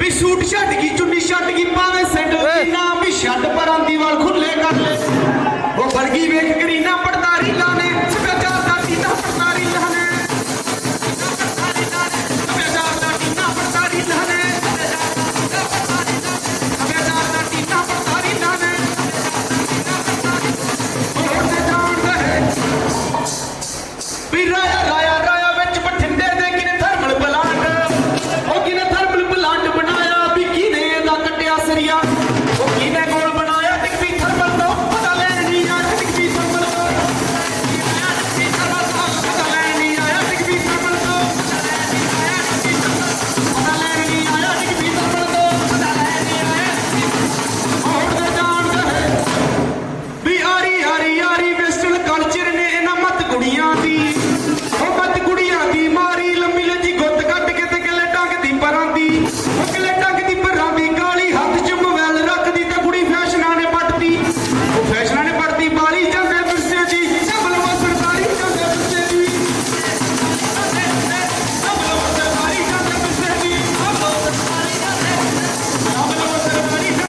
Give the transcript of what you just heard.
ਵੀ suit ਛੱਡ ਗਈ ਚੁੰਨੀ ਛੱਡ ਗਈ ਪਾਵੇਂ ਸੈਂਡਲ ਦੀ ਨਾ ਵੀ ਛੱਡ ਪਰਾਂ ਦੀ ਵਾਲ ਖੁੱਲੇ ਕਰ ਲੈ।